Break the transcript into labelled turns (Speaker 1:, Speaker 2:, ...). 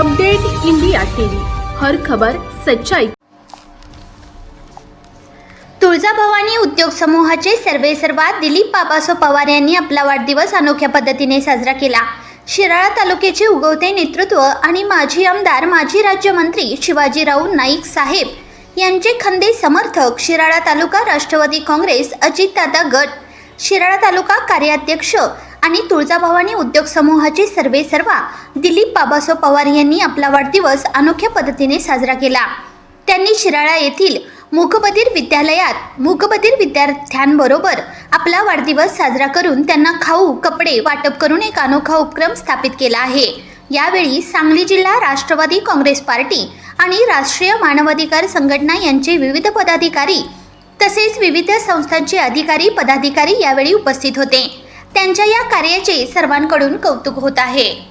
Speaker 1: Update India TV. हर खबर सच्चाई.
Speaker 2: तुळजाभवानी उद्योग समूहाचे सर्वे सर्वात दिलीप बाबासो पवार यांनी आपला वाढदिवस अनोख्या पद्धतीने साजरा केला. शिराळा तालुक्याचे उगवते नेतृत्व आणि माजी आमदार माजी राज्यमंत्री शिवाजीराव नाईक साहेब यांचे खंदे समर्थक शिराळा तालुका राष्ट्रवादी काँग्रेस अजितदादा गट शिराळा तालुका कार्याध्यक्ष आणि तुळजाभवानी उद्योग समूहाचे सर्वे सर्वा दिलीप बाबासो पवार यांनी आपला वाढदिवस अनोख्या पद्धतीने साजरा केला. त्यांनी शिराळा येथील मूकबधीर विद्यालयात मूकबधीर विद्यार्थ्यांबरोबर आपला वाढदिवस साजरा करून त्यांना खाऊ कपडे वाटप करून एक अनोखा उपक्रम स्थापित केला आहे. यावेळी सांगली जिल्हा राष्ट्रवादी काँग्रेस पार्टी आणि राष्ट्रीय मानवाधिकार संघटना यांचे विविध पदाधिकारी तसेच विविध संस्थांचे अधिकारी पदाधिकारी यावेळी उपस्थित होते. त्यांच्या या कार्याचे सर्वांकडून कौतुक होत आहे.